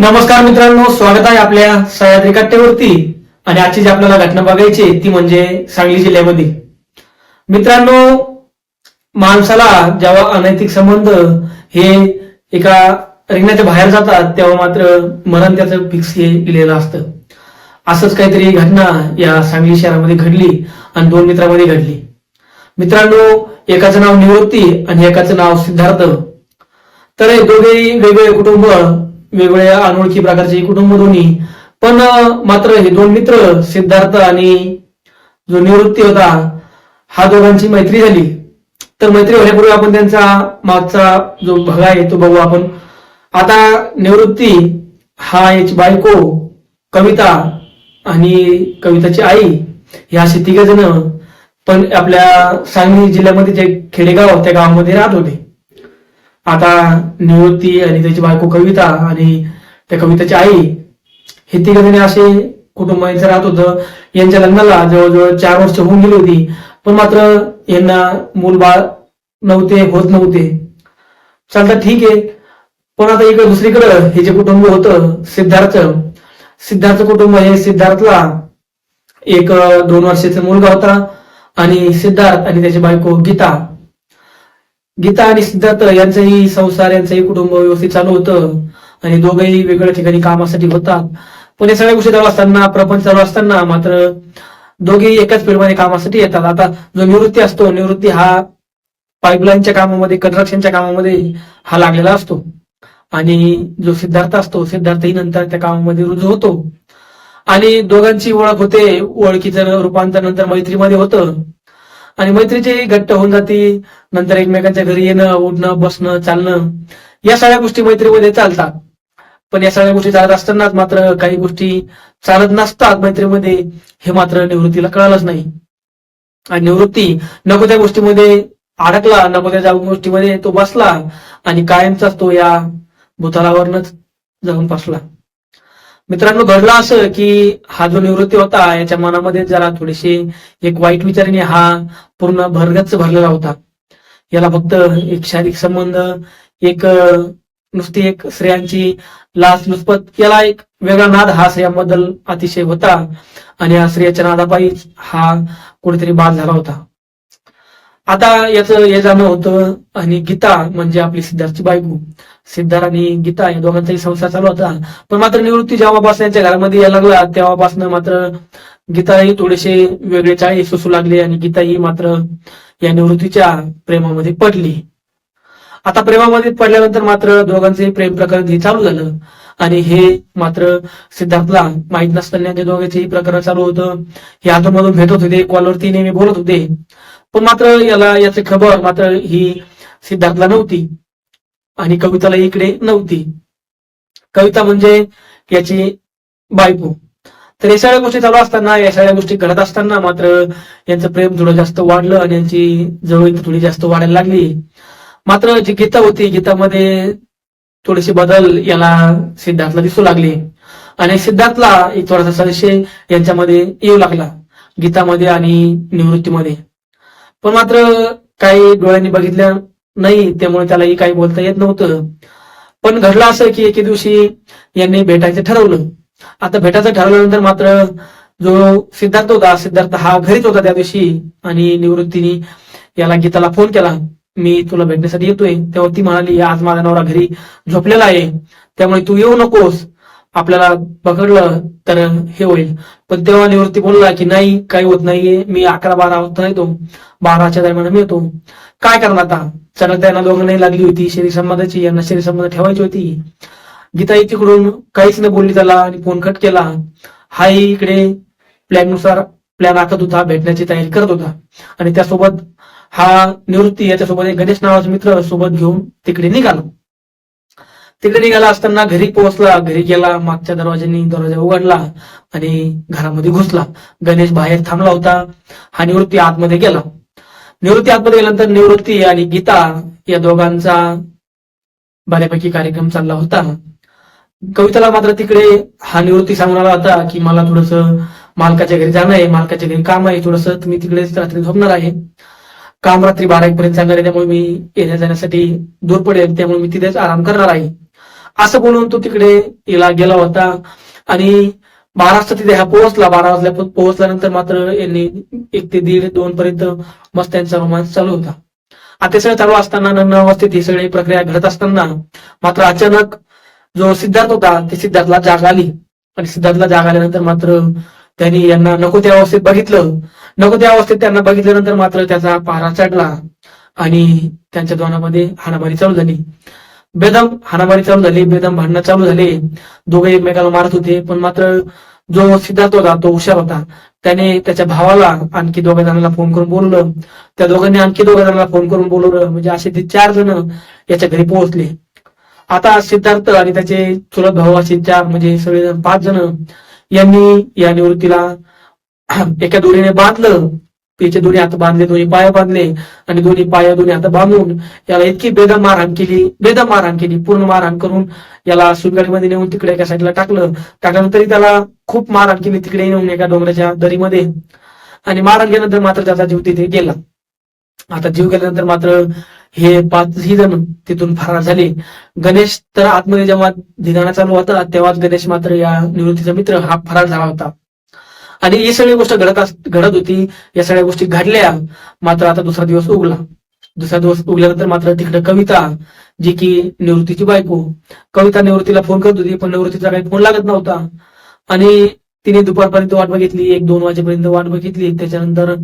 नमस्कार मित्रांनो स्वागत आहे आपल्या सह्याद्री कट्ट्यावरती आणि आजची जी आपल्याला घटना बघायची ती म्हणजे सांगली जिल्ह्यामध्ये. मित्रांनो माणसाला जेव्हा अनैतिक संबंध हे एका रिंगणाच्या बाहेर जातात तेव्हा मात्र मरण त्याचं फिक्स हे लिहिलेलं असतं. असंच काहीतरी घटना या सांगली शहरामध्ये घडली आणि दोन मित्रांमध्ये घडली. मित्रांनो एकाचं नाव निवृत्ती आणि एकाचं नाव सिद्धार्थ. तर हे दोघेही वेगवेगळे कुटुंब वेगवेगळ्या अनोळखी प्रकारचे कुटुंब दोन्ही. पण मात्र हे दोन मित्र सिद्धार्थ आणि जो निवृत्ती होता हा दोघांची मैत्री झाली. तर मैत्री होण्यापूर्वी आपण त्यांचा मागचा जो भाग आहे तो बघू आपण. आता निवृत्ती हा याची बायको कविता आणि कविताची आई ह्या असे तिघ जण पण आपल्या सांगली जिल्ह्यामध्ये जे खेडेगाव त्या गावामध्ये राहत होते. आता निवृत्ती आणि त्याची बायको कविता आणि त्या कविताची आई हे तिघ असे कुटुंब यांचं राहत होतं. यांच्या लग्नाला जवळजवळ चार वर्ष होऊन गेली होती. पण मात्र यांना मूल बाळ नव्हते होत नव्हते. चालतं ठीक आहे. पण आता इकडे दुसरीकडं हे जे कुटुंब होतं सिद्धार्थ. सिद्धार्थ कुटुंब हे सिद्धार्थला एक दोन वर्षाचा मुलगा होता. आणि सिद्धार्थ आणि त्याची बायको गीता. गीता आणि सिद्धार्थ यांचंही संसार यांचंही कुटुंब व्यवस्थित चालू होतं. आणि दोघंही वेगळ्या ठिकाणी कामासाठी होतात. पण या सगळ्या गोष्टी चालू असताना प्रपंच चालू असताना मात्र दोघेही एकाच फील्डमध्ये कामासाठी येतात. आता जो निवृत्ती असतो निवृत्ती हा पाईपलाईनच्या कामामध्ये कन्स्ट्रक्शनच्या कामामध्ये हा लागलेला असतो. आणि जो सिद्धार्थ असतो सिद्धार्थही नंतर त्या कामामध्ये रुजू होतो. आणि दोघांची ओळख होते. ओळखीचं रूपांतर नंतर मैत्रीमध्ये होतं. आणि मैत्रीची घट्ट होऊन जाते. नंतर एकमेकांच्या घरी येणं उठणं बसणं चालणं या सगळ्या गोष्टी मैत्रीमध्ये चालतात. पण या सगळ्या गोष्टी चालत असतानाच मात्र काही गोष्टी चालत नसतात मैत्रीमध्ये हे मात्र निवृत्तीला कळालंच नाही. आणि निवृत्ती नको त्या गोष्टीमध्ये अडकला नको त्या गोष्टीमध्ये तो बसला आणि कायमचाच तो या भूतालावरनच जाऊन बसला मित्रांनो घडलं असं की हा जो निवृत्ती होता याच्या मनामध्ये जरा थोडीशी एक वाईट विचाराने हा पूर्ण भरगच भरलेला होता. याला फक्त एक शारीरिक संबंध एक नुसती एक स्त्रियांची लाच लुचपत याला एक वेगळा नाद हा स्त्रियांबद्दल अतिशय होता आणि या स्त्रियाच्या नादापायी हा कुठेतरी बाद झाला होता. आता याचं हे जाणं होतं आणि गीता म्हणजे आपली सिद्धार्थची बायको. सिद्धार्थ आणि गीता या दोघांचाही संसार चालू होता. पण मात्र निवृत्ती जेव्हापासून यांच्या घरामध्ये यायला लागला तेव्हापासून मात्र गीताही थोडेसे वेगळे चाळी सुसू लागले आणि गीताही मात्र या निवृत्तीच्या प्रेमामध्ये पडली. आता प्रेमामध्ये पडल्यानंतर मात्र दोघांचे प्रेम प्रकरण हे चालू झालं. आणि हे मात्र सिद्धार्थला माहीत नसताना ते दोघांचे प्रकरण चालू होतं. हे आतूनमधून भेटत होते कॉलवरती नेहमी बोलत होते. पण मात्र याला याची खबर मात्र ही सिद्धार्थला नव्हती. आणि कविताला इकडे नव्हती. कविता म्हणजे याची बायको. तर या सगळ्या गोष्टी चालू असताना या सगळ्या गोष्टी घडत असताना मात्र यांचं प्रेम थोडं जास्त वाढलं आणि यांची जवळ थोडी जास्त वाढायला लागली. मात्र जी गीता होती गीतामध्ये थोडेसे बदल याला सिद्धार्थला दिसू लागले. आणि सिद्धार्थला एक थोडासा संशय यांच्यामध्ये येऊ लागला गीतामध्ये आणि निवृत्तीमध्ये. पण मात्र काही डोळ्यांनी बघितल्या नाही त्यामुळे त्यालाही काही बोलता येत नव्हतं. पण घडलं असं की एके दिवशी यांनी भेटायचं ठरवलं. आता भेटायचं ठरवल्यानंतर मात्र जो सिद्धार्थ होता सिद्धार्थ हा घरीच होता त्या दिवशी आणि निवृत्तीने याला गीताला फोन केला. मी तुला भेटण्यासाठी येतोय. तेव्हा ती म्हणाली आज माझा नवरा घरी झोपलेला आहे. त्यामुळे तू येऊ नकोस. आपल्याला पकडलं तर हे होईल. पण तेव्हा निवृत्ती बोलला की नाही काही होत नाहीये. मी अकरा बारा वाजता येतो. बाराच्या दरम्यान मी येतो. काय करणार आता? चला त्यांना दोघांनाही लागली होती. शरीर संबंधाची यांना शरीर संबंध ठेवायची होती. गीताई तिकडून काहीच न बोलली त्याला आणि फोन कट केला. हाही इकडे प्लॅननुसार प्लॅन आखत होता भेटण्याची तयारी करत होता. आणि त्यासोबत हा निवृत्ती याच्यासोबत एक गणेश नावाचा मित्र सोबत घेऊन तिकडे निघाला. तिकडे निघाला असताना घरी पोहोचला घरी गेला मागच्या दरवाजाने दरवाजा उघडला आणि घरामध्ये घुसला. गणेश बाहेर थांबला होता हा निवृत्ती आतमध्ये गेला. निवृत्ती आतमध्ये गेल्यानंतर निवृत्ती आणि गीता या दोघांचा बऱ्यापैकी कार्यक्रम चालला होता. कविताला मात्र तिकडे हा निवृत्ती सांगून आला होता की मला थोडस मालकाच्या घरी जाणं आहे मालकाच्या घरी काम आहे थोडस तुम्ही तिकडे रात्री झोपणार आहे. काम रात्री बारा एक पर्यंत चालणार आहे त्यामुळे मी येण्या जाण्यासाठी दूर पडेल त्यामुळे मी तिथेच आराम करणार आहे. असं बोलून तो तिकडे याला गेला होता. आणि बारा वाजता तिथे हा पोहोचला. बारा वाजल्या पोहोचल्यानंतर मात्र यांनी एक ते दीड दोन पर्यंत मस्त त्यांचा रोमांस चालू होता. आता सगळं चालू असताना नऊ अवस्थेत ही सगळी प्रक्रिया घडत असताना मात्र अचानक जो सिद्धार्थ होता ते सिद्धार्थला जाग आली. आणि सिद्धार्थला जाग आल्यानंतर मात्र त्यांनी यांना नको त्या अवस्थेत बघितलं. नको त्या अवस्थेत त्यांना बघितल्यानंतर मात्र त्याचा पारा चढला. आणि त्यांच्या दोनामध्ये हाणामारी चालू झाली. बेदम हाणामारी चालू झाली बेदम भांडणं चालू झाले. दोघे एकमेकाला मारत होते पण मात्र जो सिद्धार्थ होता तो हुशार होता. त्याने त्याच्या भावाला आणखी दोघा जणांना फोन करून बोलवलं. त्या दोघांनी आणखी दोघा जणांना फोन करून बोलवलं. म्हणजे असे ते चार जण याच्या घरी पोहोचले. आता सिद्धार्थ आणि त्याचे चुलत भाऊ असे चार म्हणजे सगळे पाच जण यांनी या निवृत्तीला एका दोरीने बांधलं. त्याचे दोन्ही हात बांधले दोन्ही पाय बांधले आणि दोन्ही पाय दोन्ही हात बांधून याला इतकी बेदम मारहाण केली बेदम मारहाण केली पूर्ण मारहाण करून याला सुनगाडीमध्ये नेऊन तिकडे एका साईडला टाकलं. टाकल्यानंतर त्याला खूप मारहाण केली तिकडे नेऊन एका डोंगराच्या दरीमध्ये. आणि मारहाण केल्यानंतर मात्र त्याचा जीव तिथे गेला. आता जीव गेल्यानंतर मात्र हे पाचही जण तिथून फरार झाले. गणेश तर आतमध्ये जेव्हा धिगाणा चालू होता तेव्हाच गणेश मात्र या निवृत्तीचा मित्र हा फरार झाला होता. आणि ही सगळी गोष्ट घडत घडत होती. या सगळ्या गोष्टी घडल्या. मात्र आता दुसरा दिवस उगला. दुसरा दिवस उगल्यानंतर मात्र तिकडे कविता जी की निवृत्तीची बायको. कविता निवृत्तीला फोन करत होती पण निवृत्तीचा काही फोन लागत नव्हता. आणि तिने दुपारपर्यंत वाट बघितली एक दोन वाजेपर्यंत वाट बघितली. त्याच्यानंतर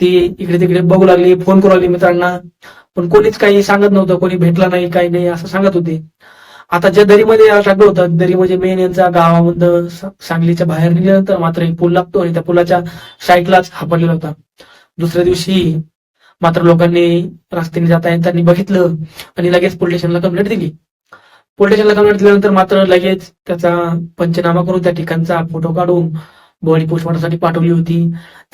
ती इकडे तिकडे बघू लागली फोन करू लागली मित्रांना. पण कोणीच काही सांगत नव्हतं कोणी भेटला नाही काही नाही असं सांगत होते. आता ज्या दरीमध्ये टाकलं होतं दरी म्हणजे मेन यांचा गावामधनं सांगलीच्या बाहेर निघाल्यानंतर मात्र एक पूल लागतो आणि त्या पुलाच्या साईडलाच हा पडलेला होता. दुसऱ्या दिवशी मात्र लोकांनी रस्त्याने जाता त्यांनी बघितलं आणि लगेच पोलीस स्टेशनला कंप्लेंट दिली. पोलीस स्टेशनला कंप्लेंट दिल्यानंतर मात्र लगेच त्याचा पंचनामा करून त्या ठिकाणचा फोटो काढून बॉडी पोस्टमॉर्टमसाठी पाठवली होती.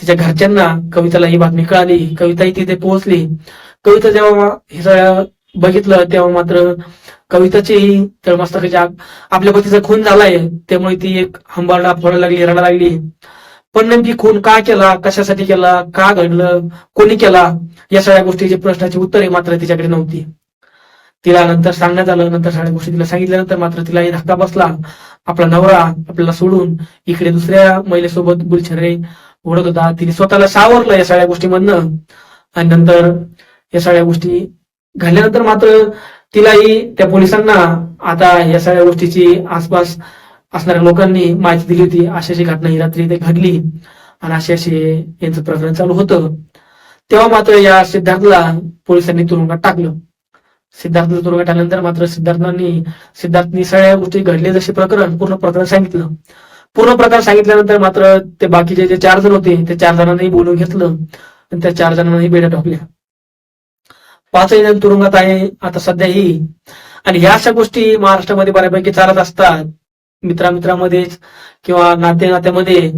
तिच्या घरच्यांना कविताला ही बातमी कळाली कविताही तिथे पोहोचली. कविता जेव्हा हे सगळं बघितलं तेव्हा मात्र कविताची तळमस्तकाची आपल्या पतीचा खून झालाय. त्यामुळे ती एक हंबारडा फोडायला लागली रडा लागली. पण नेमकी खून का केला? कशासाठी केला? का घडलं? कोणी केला? या सगळ्या गोष्टीची प्रश्नाची उत्तरे मात्र तिच्याकडे नव्हती. तिला नंतर सांगण्यात आलं नंतर सगळ्या गोष्टी तिला सांगितल्यानंतर मात्र तिला एक धक्का बसला. आपला नवरा आपल्याला सोडून इकडे दुसऱ्या महिलेसोबत गुलछर्रे ओढत होता. तिने स्वतःला सावरलं या सगळ्या गोष्टीमधनं. आणि नंतर या सगळ्या गोष्टी घडल्यानंतर मात्र तिलाही त्या पोलिसांना आता या सगळ्या गोष्टीची आसपास असणाऱ्या लोकांनी माहिती दिली होती. अशी अशी घटना ही रात्री इथे घडली आणि असे असे यांचं प्रकरण चालू होतं. तेव्हा मात्र या सिद्धार्थला पोलिसांनी तुरुंगात टाकलं. सिद्धार्थ तुरुंगात टाकल्यानंतर मात्र सिद्धार्थांनी सिद्धार्थनी सगळ्या गोष्टी घडले जसे प्रकरण पूर्ण प्रकरण सांगितलं. पूर्ण प्रकार सांगितल्यानंतर मात्र ते बाकीचे जे चार जण होते ते चार जणांनाही बोलून घेतलं आणि त्या चार जणांनाही बेड्या ठोकल्या. पाचही जण तुरुंगात आहे. आता सध्याही. आणि ह्या अशा गोष्टी महाराष्ट्रामध्ये बऱ्यापैकी चालत असतात. मित्रामित्रामध्येच किंवा नाते नात्यामध्ये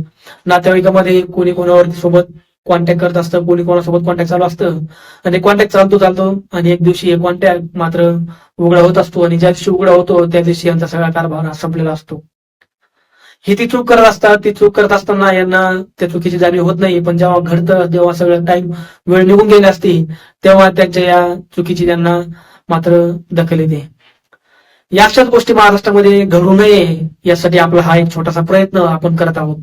नातेवाईकामध्ये कोणी कोणावरती सोबत कॉन्टॅक्ट करत असतं कोणी कोणासोबत कॉन्टॅक्ट चालू असतं. आणि कॉन्टॅक्ट चालतो चालतो. आणि एक दिवशी हे कॉन्टॅक्ट मात्र उघडा होत असतो. आणि ज्या दिवशी उघडा होतो त्या दिवशी यांचा सगळा कारभार हा संपलेला असतो. ही ती चूक करत असतात ती चूक करत असताना यांना त्या चुकीची जाणीव होत नाही. पण जेव्हा घडतं जेव्हा सगळं टाइम वेळ निघून गेली असती तेव्हा त्यांच्या या चुकीची त्यांना मात्र दखल येते. या अशाच गोष्टी महाराष्ट्रामध्ये घडू नये यासाठी आपला हा एक छोटासा प्रयत्न आपण करत आहोत.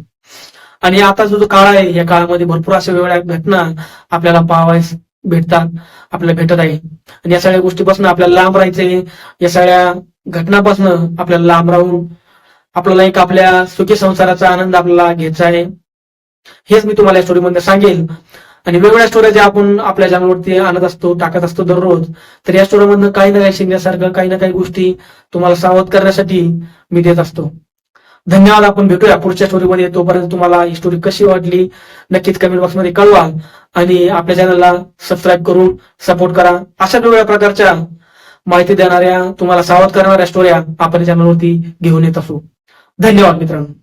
आणि आता जो जो काळ आहे या काळामध्ये भरपूर अशा वेगवेगळ्या घटना आपल्याला पाहावयास भेटतात आपल्याला भेटत आहे. आणि या सगळ्या गोष्टीपासून आपल्याला लांब राहायचंय या सगळ्या घटनापासून आपल्याला लांब राहून आपल्याला एक आपल्या सुखी संसाराचा आनंद आपल्याला घ्यायचा आहे. हेच मी तुम्हाला या स्टोरीमध्ये सांगेल. आणि वेगवेगळ्या स्टोऱ्या ज्या आपण आपल्या जंगलवरती आणत असतो टाकत असतो दररोज तर या स्टोरीमधनं काही ना काही शिकण्यासारखं काही ना काही गोष्टी तुम्हाला सावध करण्यासाठी मी देत असतो. धन्यवाद आपण भेटूया पुढच्या स्टोरीमध्ये तोपर्यंत तुम्हाला ही स्टोरी कशी वाटली नक्कीच कमेंट बॉक्समध्ये कळवा आणि आपल्या चॅनलला सबस्क्राईब करून सपोर्ट करा. अशा वेगवेगळ्या प्रकारच्या माहिती देणाऱ्या तुम्हाला सावध करणाऱ्या स्टोऱ्या आपण चॅनलवरती घेऊन येत असू. धन्यवाद मित्रांनो.